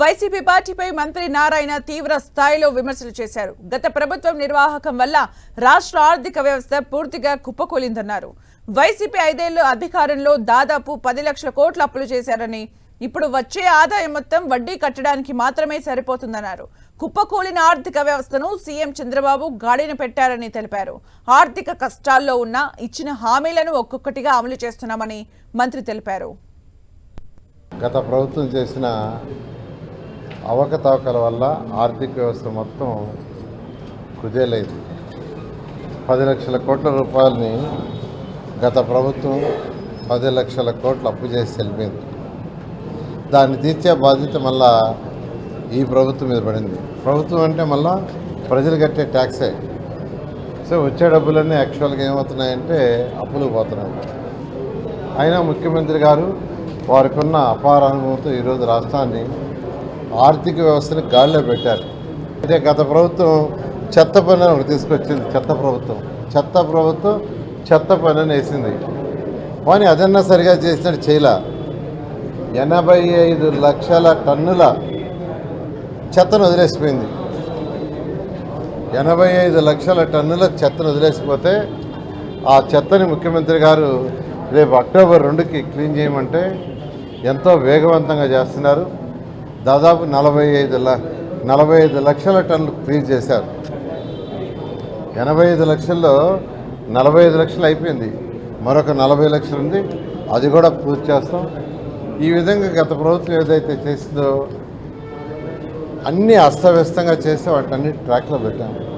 YCP పార్టీపై మంత్రి నారాయణ తీవ్ర స్థాయిలో విమర్శలు చేశారు. గత ప్రభుత్వం నిర్వాహకం వల్ల రాష్ట్ర ఆర్థిక వ్యవస్థ పూర్తిగా కుప్పకూలిందన్నారు. వైసీపీ ఐదేళ్ళు అధికారంలో దాదాపు పది లక్షల కోట్ల అప్పులు చేశారని ఇప్పుడు వచ్చే ఆదాయం మొత్తం వడ్డీ కట్టడానికి మాత్రమే సరిపోతుందన్నారు. కుప్పకూలిన ఆర్థిక వ్యవస్థను సీఎం చంద్రబాబు గాడిన పెట్టారని తెలిపారు. ఆర్థిక కష్టాల్లో ఉన్న ఇచ్చిన హామీలను ఒక్కొక్కటిగా అమలు చేస్తున్నామని మంత్రి తెలిపారు. గత ప్రభుత్వం చేసిన అవకతవకల వల్ల ఆర్థిక వ్యవస్థ మొత్తం కుదేలైంది. పది లక్షల కోట్ల రూపాయలని గత ప్రభుత్వం పది లక్షల కోట్లు అప్పు చేసి వెళ్ళిపోయింది. దాన్ని తీర్చే బాధ్యత మళ్ళా ఈ ప్రభుత్వం మీద పడింది. ప్రభుత్వం అంటే మళ్ళా ప్రజలు కట్టే ట్యాక్సే. సో వచ్చే డబ్బులన్నీ యాక్చువల్గా ఏమవుతున్నాయంటే అప్పులు పోతున్నాయి. అయినా ముఖ్యమంత్రి గారు వారికి ఉన్న అపార అనుభవంతో ఈరోజు రాష్ట్రాన్ని ఆర్థిక వ్యవస్థని గాల్లో పెట్టారు. అయితే గత ప్రభుత్వం చెత్త పని ఒకటి తీసుకొచ్చింది చెత్త ప్రభుత్వం. చెత్త ప్రభుత్వం చెత్త పని వేసింది. కానీ అదన్నా సరిగా చేసినట్టు చేయలే? ఎనభై ఐదు లక్షల టన్నుల చెత్తను వదిలేసిపోయింది. ఎనభై ఐదు లక్షల టన్నుల చెత్తను వదిలేసిపోతే ఆ చెత్తని ముఖ్యమంత్రి గారు రేపు అక్టోబర్ రెండుకి క్లీన్ చేయమంటే ఎంతో వేగవంతంగా చేస్తున్నారు. దాదాపు నలభై ఐదు నలభై ఐదు లక్షల టన్నులు క్లీన్ చేశారు. ఎనభై ఐదు లక్షల్లో నలభై ఐదు లక్షలు అయిపోయింది. మరొక నలభై లక్షలు ఉంది. అది కూడా పూర్తి చేస్తాం. ఈ విధంగా గత ప్రభుత్వం ఏదైతే చేసిందో అన్నీ అస్తవ్యస్తంగా చేసి. వాటిని ట్రాక్లో పెట్టాము